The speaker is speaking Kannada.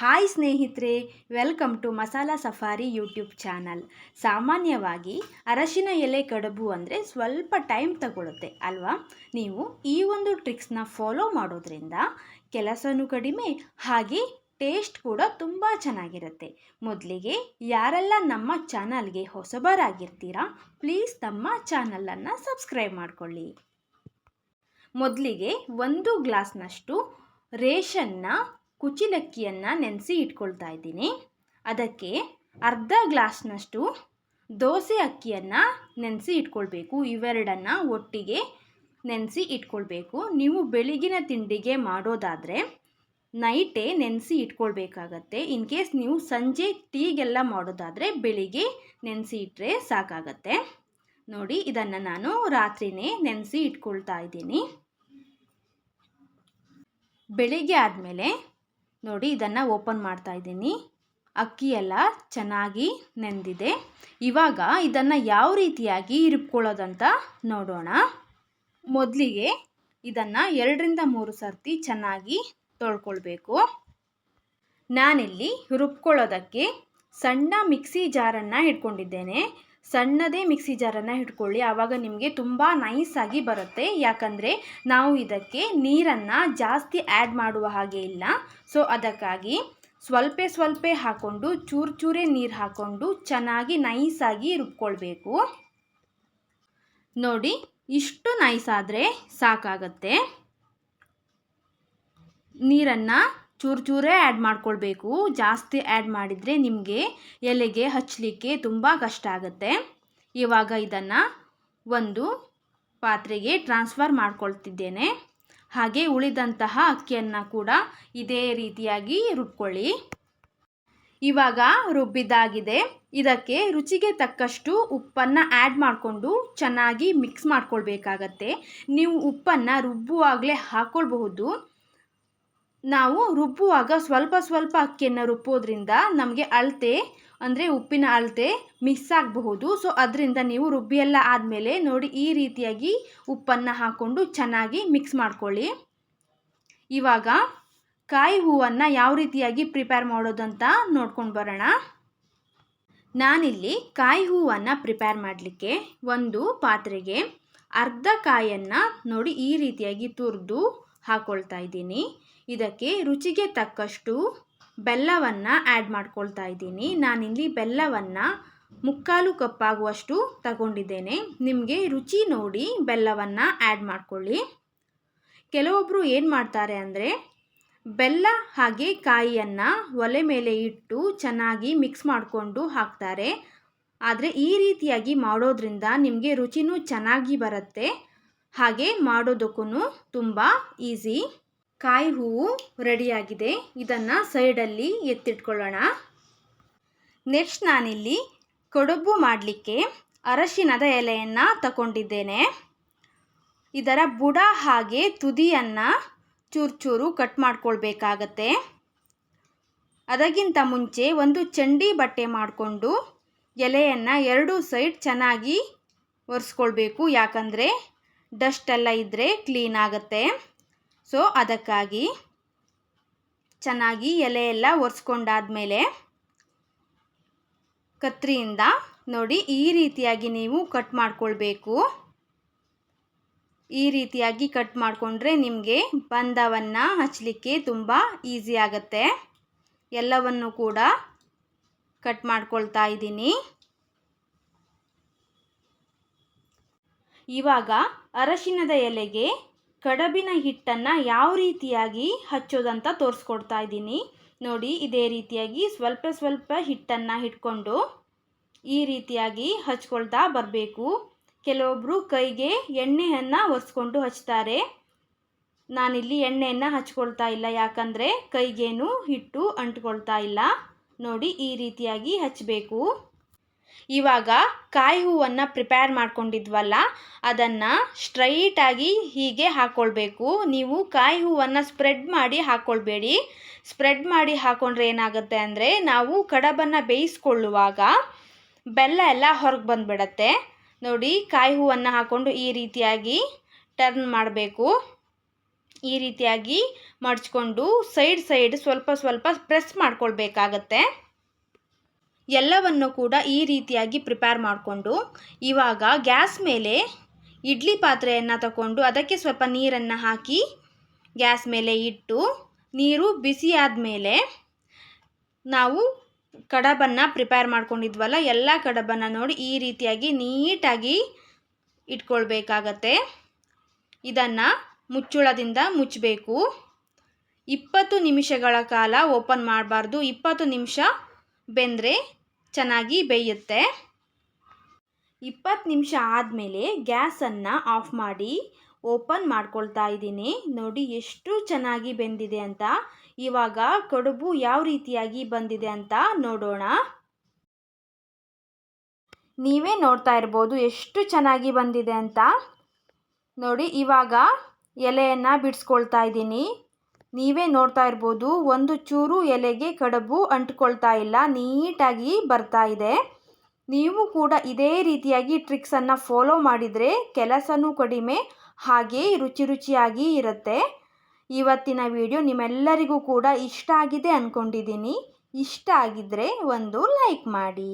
ಹಾಯ್ ಸ್ನೇಹಿತರೆ, welcome to Masala safari YouTube channel. ಸಾಮಾನ್ಯವಾಗಿ ಅರಶಿನ ಎಲೆ ಕಡುಬು ಅಂದರೆ ಸ್ವಲ್ಪ ಟೈಮ್ ತಗೊಳುತ್ತೆ, ಅಲ್ವಾ? ನೀವು ಈ ಒಂದು ಟ್ರಿಕ್ಸ್ನ ಫಾಲೋ ಮಾಡೋದ್ರಿಂದ ಕೆಲಸನೂ ಕಡಿಮೆ, ಹಾಗೆ ಟೇಸ್ಟ್ ಕೂಡ ತುಂಬ ಚೆನ್ನಾಗಿರುತ್ತೆ. ಮೊದಲಿಗೆ ಯಾರೆಲ್ಲ ನಮ್ಮ ಚಾನಲ್ಗೆ ಹೊಸಬರಾಗಿರ್ತೀರಾ ಪ್ಲೀಸ್ ನಮ್ಮ ಚಾನಲನ್ನು ಸಬ್ಸ್ಕ್ರೈಬ್ ಮಾಡಿಕೊಳ್ಳಿ. ಮೊದಲಿಗೆ ಒಂದು ಗ್ಲಾಸ್ನಷ್ಟು ರೇಷನ್ನ ಕುಚಿಲಕ್ಕಿಯನ್ನು ನೆನೆಸಿ ಇಟ್ಕೊಳ್ತಾ ಇದ್ದೀನಿ. ಅದಕ್ಕೆ ಅರ್ಧ ಗ್ಲಾಸ್ನಷ್ಟು ದೋಸೆ ಅಕ್ಕಿಯನ್ನು ನೆನೆಸಿ ಇಟ್ಕೊಳ್ಬೇಕು. ಇವೆರಡನ್ನು ಒಟ್ಟಿಗೆ ನೆನೆಸಿ ಇಟ್ಕೊಳ್ಬೇಕು. ನೀವು ಬೆಳಗಿನ ತಿಂಡಿಗೆ ಮಾಡೋದಾದರೆ ನೈಟೇ ನೆನೆಸಿ ಇಟ್ಕೊಳ್ಬೇಕಾಗತ್ತೆ. ಇನ್ ಕೇಸ್ ನೀವು ಸಂಜೆ ಟೀಗೆಲ್ಲ ಮಾಡೋದಾದರೆ ಬೆಳಿಗ್ಗೆ ನೆನೆಸಿ ಇಟ್ಟರೆ ಸಾಕಾಗತ್ತೆ. ನೋಡಿ, ಇದನ್ನು ನಾನು ರಾತ್ರಿನೇ ನೆನೆಸಿ ಇಟ್ಕೊಳ್ತಾ ಇದ್ದೀನಿ. ಬೆಳಿಗ್ಗೆ ಆದಮೇಲೆ ನೋಡಿ, ಇದನ್ನು ಓಪನ್ ಮಾಡ್ತಾ ಇದ್ದೀನಿ. ಅಕ್ಕಿ ಎಲ್ಲ ಚೆನ್ನಾಗಿ ನೆಂದಿದೆ. ಇವಾಗ ಇದನ್ನು ಯಾವ ರೀತಿಯಾಗಿ ರುಬ್ಕೊಳ್ಳೋದಂತ ನೋಡೋಣ. ಮೊದಲಿಗೆ ಇದನ್ನು ಎರಡರಿಂದ ಮೂರು ಸರ್ತಿ ಚೆನ್ನಾಗಿ ತೊಳ್ಕೊಳ್ಬೇಕು. ನಾನಿಲ್ಲಿ ರುಬ್ಕೊಳ್ಳೋದಕ್ಕೆ ಸಣ್ಣ ಮಿಕ್ಸಿ ಜಾರನ್ನು ಇಟ್ಕೊಂಡಿದ್ದೇನೆ. ಸಣ್ಣದೇ ಮಿಕ್ಸಿ ಜಾರನ್ನು ಹಿಡ್ಕೊಳ್ಳಿ. ಆವಾಗ ನಿಮಗೆ ತುಂಬ ನೈಸಾಗಿ ಬರುತ್ತೆ. ಯಾಕಂದರೆ ನಾವು ಇದಕ್ಕೆ ನೀರನ್ನು ಜಾಸ್ತಿ ಆ್ಯಡ್ ಮಾಡುವ ಹಾಗೆ ಇಲ್ಲ. ಸೊ ಅದಕ್ಕಾಗಿ ಸ್ವಲ್ಪ ಸ್ವಲ್ಪ ಹಾಕ್ಕೊಂಡು ಚೂರು ಚೂರೇ ನೀರು ಹಾಕ್ಕೊಂಡು ಚೆನ್ನಾಗಿ ನೈಸಾಗಿ ರುಬ್ಕೊಳ್ಬೇಕು. ನೋಡಿ, ಇಷ್ಟು ನೈಸಾದರೆ ಸಾಕಾಗತ್ತೆ. ನೀರನ್ನು ಚೂರು ಚೂರೇ ಆ್ಯಡ್ ಮಾಡ್ಕೊಳ್ಬೇಕು. ಜಾಸ್ತಿ ಆ್ಯಡ್ ಮಾಡಿದರೆ ನಿಮಗೆ ಎಲೆಗೆ ಹಚ್ಚಲಿಕ್ಕೆ ತುಂಬ ಕಷ್ಟ ಆಗುತ್ತೆ. ಇವಾಗ ಇದನ್ನು ಒಂದು ಪಾತ್ರೆಗೆ ಟ್ರಾನ್ಸ್ಫರ್ ಮಾಡ್ಕೊಳ್ತಿದ್ದೇನೆ. ಹಾಗೆ ಉಳಿದಂತಹ ಅಕ್ಕಿಯನ್ನು ಕೂಡ ಇದೇ ರೀತಿಯಾಗಿ ರುಬ್ಕೊಳ್ಳಿ. ಇವಾಗ ರುಬ್ಬಿದ್ದಾಗಿದೆ. ಇದಕ್ಕೆ ರುಚಿಗೆ ತಕ್ಕಷ್ಟು ಉಪ್ಪನ್ನು ಆ್ಯಡ್ ಮಾಡಿಕೊಂಡು ಚೆನ್ನಾಗಿ ಮಿಕ್ಸ್ ಮಾಡ್ಕೊಳ್ಬೇಕಾಗತ್ತೆ. ನೀವು ಉಪ್ಪನ್ನು ರುಬ್ಬುವಾಗಲೇ ಹಾಕ್ಕೊಳ್ಬಹುದು ನಾವು ರುಬ್ಬುವಾಗ ಸ್ವಲ್ಪ ಸ್ವಲ್ಪ ಅಕ್ಕಿಯನ್ನು ರುಬ್ಬೋದ್ರಿಂದ ನಮಗೆ ಅಳತೆ, ಅಂದರೆ ಉಪ್ಪಿನ ಅಳತೆ ಮಿಸ್ ಆಗಬಹುದು. ಸೊ ಅದರಿಂದ ನೀವು ರುಬ್ಬಿ ಎಲ್ಲ ಆದಮೇಲೆ ನೋಡಿ ಈ ರೀತಿಯಾಗಿ ಉಪ್ಪನ್ನು ಹಾಕ್ಕೊಂಡು ಚೆನ್ನಾಗಿ ಮಿಕ್ಸ್ ಮಾಡ್ಕೊಳ್ಳಿ. ಇವಾಗ ಕಾಯಿ ಹೂವನ್ನು ಯಾವ ರೀತಿಯಾಗಿ ಪ್ರಿಪೇರ್ ಮಾಡೋದಂತ ನೋಡ್ಕೊಂಡು ಬರೋಣ. ನಾನಿಲ್ಲಿ ಕಾಯಿ ಹೂವನ್ನು ಪ್ರಿಪೇರ್ ಮಾಡಲಿಕ್ಕೆ ಒಂದು ಪಾತ್ರೆಗೆ ಅರ್ಧ ಕಾಯನ್ನು ನೋಡಿ ಈ ರೀತಿಯಾಗಿ ತುರಿದು ಹಾಕ್ಕೊಳ್ತಾ ಇದ್ದೀನಿ. ಇದಕ್ಕೆ ರುಚಿಗೆ ತಕ್ಕಷ್ಟು ಬೆಲ್ಲವನ್ನು ಆ್ಯಡ್ ಮಾಡ್ಕೊಳ್ತಾ ಇದ್ದೀನಿ. ನಾನಿಲ್ಲಿ ಬೆಲ್ಲವನ್ನು ಮುಕ್ಕಾಲು ಕಪ್ಪಾಗುವಷ್ಟು ತಗೊಂಡಿದ್ದೇನೆ. ನಿಮಗೆ ರುಚಿ ನೋಡಿ ಬೆಲ್ಲವನ್ನು ಆ್ಯಡ್ ಮಾಡ್ಕೊಳ್ಳಿ. ಕೆಲವೊಬ್ಬರು ಏನು ಮಾಡ್ತಾರೆ ಅಂದರೆ ಬೆಲ್ಲ ಹಾಗೆ ಕಾಯಿಯನ್ನು ಒಲೆ ಮೇಲೆ ಇಟ್ಟು ಚೆನ್ನಾಗಿ ಮಿಕ್ಸ್ ಮಾಡಿಕೊಂಡು ಹಾಕ್ತಾರೆ. ಆದರೆ ಈ ರೀತಿಯಾಗಿ ಮಾಡೋದ್ರಿಂದ ನಿಮಗೆ ರುಚಿನೂ ಚೆನ್ನಾಗಿ ಬರುತ್ತೆ. ಹಾಗೆ ಮಾಡೋದಕ್ಕೂ ತುಂಬ ಈಸಿ ಕಾಯಿ ಹೂವು ರೆಡಿಯಾಗಿದೆ. ಇದನ್ನು ಸೈಡಲ್ಲಿ ಎತ್ತಿಟ್ಕೊಳ್ಳೋಣ. ನೆಕ್ಸ್ಟ್ ನಾನಿಲ್ಲಿ ಕಡುಬು ಮಾಡಲಿಕ್ಕೆ ಅರಶಿನದ ಎಲೆಯನ್ನು ತಗೊಂಡಿದ್ದೇನೆ ಇದರ ಬುಡ ಹಾಗೆ ತುದಿಯನ್ನು ಚೂರು ಚೂರು ಕಟ್ ಮಾಡ್ಕೊಳ್ಬೇಕಾಗತ್ತೆ. ಅದಕ್ಕಿಂತ ಮುಂಚೆ ಒಂದು ಚಂಡಿ ಬಟ್ಟೆ ಮಾಡಿಕೊಂಡು ಎಲೆಯನ್ನು ಎರಡು ಸೈಡ್ ಚೆನ್ನಾಗಿ ಒರೆಸ್ಕೊಳ್ಬೇಕು. ಯಾಕಂದರೆ ಡಸ್ಟ್ ಎಲ್ಲ ಇದ್ದರೆ ಕ್ಲೀನ್ ಆಗುತ್ತೆ. ಸೊ, ಅದಕ್ಕಾಗಿ ಚೆನ್ನಾಗಿ ಎಲೆಯೆಲ್ಲ ಒರೆಸ್ಕೊಂಡಾದ್ಮೇಲೆ ಕತ್ರಿಯಿಂದ ನೋಡಿ, ಈ ರೀತಿಯಾಗಿ ನೀವು ಕಟ್ ಮಾಡ್ಕೊಳ್ಬೇಕು. ಈ ರೀತಿಯಾಗಿ ಕಟ್ ಮಾಡಿಕೊಂಡ್ರೆ ನಿಮಗೆ ಬಂದವನ್ನು ಹಚ್ಚಲಿಕ್ಕೆ ತುಂಬ ಈಸಿ ಆಗುತ್ತೆ. ಎಲ್ಲವನ್ನು ಕೂಡ ಕಟ್ ಮಾಡ್ಕೊಳ್ತಾ ಇದ್ದೀನಿ. ಇವಾಗ ಅರಶಿನದ ಎಲೆಗೆ ಕಡಬಿನ ಹಿಟ್ಟನ್ನು ಯಾವ ರೀತಿಯಾಗಿ ಹಚ್ಚೋದಂತ ತೋರಿಸ್ಕೊಡ್ತಾ ಇದ್ದೀನಿ. ನೋಡಿ, ಇದೇ ರೀತಿಯಾಗಿ ಸ್ವಲ್ಪ ಸ್ವಲ್ಪ ಹಿಟ್ಟನ್ನು ಹಿಡ್ಕೊಂಡು ಈ ರೀತಿಯಾಗಿ ಹಚ್ಕೊಳ್ತಾ ಬರಬೇಕು. ಕೆಲವೊಬ್ಬರು ಕೈಗೆ ಎಣ್ಣೆಯನ್ನು ಒರೆಸ್ಕೊಂಡು ಹಚ್ತಾರೆ. ನಾನಿಲ್ಲಿ ಎಣ್ಣೆಯನ್ನು ಹಚ್ಕೊಳ್ತಾ ಇಲ್ಲ, ಯಾಕಂದರೆ ಕೈಗೇನು ಹಿಟ್ಟು ಅಂಟ್ಕೊಳ್ತಾ ಇಲ್ಲ. ನೋಡಿ, ಈ ರೀತಿಯಾಗಿ ಹಚ್ಚಬೇಕು ಇವಾಗ ಕಾಯಿ ಹೂವನ್ನು ಪ್ರಿಪೇರ್ ಮಾಡ್ಕೊಂಡಿದ್ವಲ್ಲ, ಅದನ್ನು ಸ್ಟ್ರೈಟಾಗಿ ಹೀಗೆ ಹಾಕ್ಕೊಳ್ಬೇಕು ನೀವು ಕಾಯಿ ಹೂವನ್ನು ಸ್ಪ್ರೆಡ್ ಮಾಡಿ ಹಾಕ್ಕೊಳ್ಬೇಡಿ ಸ್ಪ್ರೆಡ್ ಮಾಡಿ ಹಾಕ್ಕೊಂಡ್ರೆ ಏನಾಗುತ್ತೆ ಅಂದರೆ, ನಾವು ಕಡಬನ್ನು ಬೇಯಿಸ್ಕೊಳ್ಳುವಾಗ ಬೆಲ್ಲ ಎಲ್ಲ ಹೊರಗೆ ಬಂದುಬಿಡತ್ತೆ. ನೋಡಿ, ಕಾಯಿ ಹೂವನ್ನು ಹಾಕ್ಕೊಂಡು ಈ ರೀತಿಯಾಗಿ ಟರ್ನ್ ಮಾಡಬೇಕು. ಈ ರೀತಿಯಾಗಿ ಮಡ್ಚ್ಕೊಂಡು ಸೈಡ್ ಸೈಡ್ ಸ್ವಲ್ಪ ಸ್ವಲ್ಪ ಪ್ರೆಸ್ ಮಾಡ್ಕೊಳ್ಬೇಕಾಗತ್ತೆ. ಎಲ್ಲವನ್ನು ಕೂಡ ಈ ರೀತಿಯಾಗಿ ಪ್ರಿಪೇರ್ ಮಾಡಿಕೊಂಡು ಇವಾಗ ಗ್ಯಾಸ್ ಮೇಲೆ ಇಡ್ಲಿ ಪಾತ್ರೆಯನ್ನು ತಗೊಂಡು ಅದಕ್ಕೆ ಸ್ವಲ್ಪ ನೀರನ್ನು ಹಾಕಿ ಗ್ಯಾಸ್ ಮೇಲೆ ಇಟ್ಟು ನೀರು ಬಿಸಿಯಾದ ಮೇಲೆ ನಾವು ಕಡಬನ್ನು ಪ್ರಿಪೇರ್ ಮಾಡ್ಕೊಂಡಿದ್ವಲ್ಲ ಎಲ್ಲ ಕಡಬನ್ನು ನೋಡಿ ಈ ರೀತಿಯಾಗಿ ನೀಟಾಗಿ ಇಟ್ಕೊಳ್ಬೇಕಾಗತ್ತೆ. ಇದನ್ನು ಮುಚ್ಚುಳದಿಂದ ಮುಚ್ಚಬೇಕು. ಇಪ್ಪತ್ತು ನಿಮಿಷಗಳ ಕಾಲ ಓಪನ್ ಮಾಡಬಾರ್ದು. ಇಪ್ಪತ್ತು ನಿಮಿಷ ಬೆಂದರೆ ಚೆನ್ನಾಗಿ ಬೇಯುತ್ತೆ. ಇಪ್ಪತ್ತು ನಿಮಿಷ ಆದಮೇಲೆ ಗ್ಯಾಸನ್ನು ಆಫ್ ಮಾಡಿ ಓಪನ್ ಮಾಡ್ಕೊಳ್ತಾ ಇದ್ದೀನಿ. ನೋಡಿ ಎಷ್ಟು ಚೆನ್ನಾಗಿ ಬೆಂದಿದೆ ಅಂತ. ಇವಾಗ ಕಡುಬು ಯಾವ ರೀತಿಯಾಗಿ ಬಂದಿದೆ ಅಂತ ನೋಡೋಣ. ನೀವೇ ನೋಡ್ತಾ ಇರ್ಬೋದು ಎಷ್ಟು ಚೆನ್ನಾಗಿ ಬಂದಿದೆ ಅಂತ. ನೋಡಿ ಇವಾಗ ಎಲೆಯನ್ನು ಬಿಡಿಸ್ಕೊಳ್ತಾ ಇದ್ದೀನಿ. ನೀವೇ ನೋಡ್ತಾ ಇರ್ಬೋದು, ಒಂದು ಚೂರು ಎಲೆಗೆ ಕಡುಬು ಅಂಟ್ಕೊಳ್ತಾ ಇಲ್ಲ, ನೀಟಾಗಿ ಬರ್ತಾ ಇದೆ. ನೀವು ಕೂಡ ಇದೇ ರೀತಿಯಾಗಿ ಟ್ರಿಕ್ಸನ್ನು ಫಾಲೋ ಮಾಡಿದರೆ ಕೆಲಸನೂ ಕಡಿಮೆ, ಹಾಗೆ ರುಚಿ ರುಚಿಯಾಗಿ ಇರುತ್ತೆ. ಇವತ್ತಿನ ವಿಡಿಯೋ ನಿಮ್ಮೆಲ್ಲರಿಗೂ ಕೂಡ ಇಷ್ಟ ಆಗಿದೆ ಅಂದ್ಕೊಂಡಿದ್ದೀನಿ ಇಷ್ಟ ಆಗಿದ್ದರೆ ಒಂದು ಲೈಕ್ ಮಾಡಿ.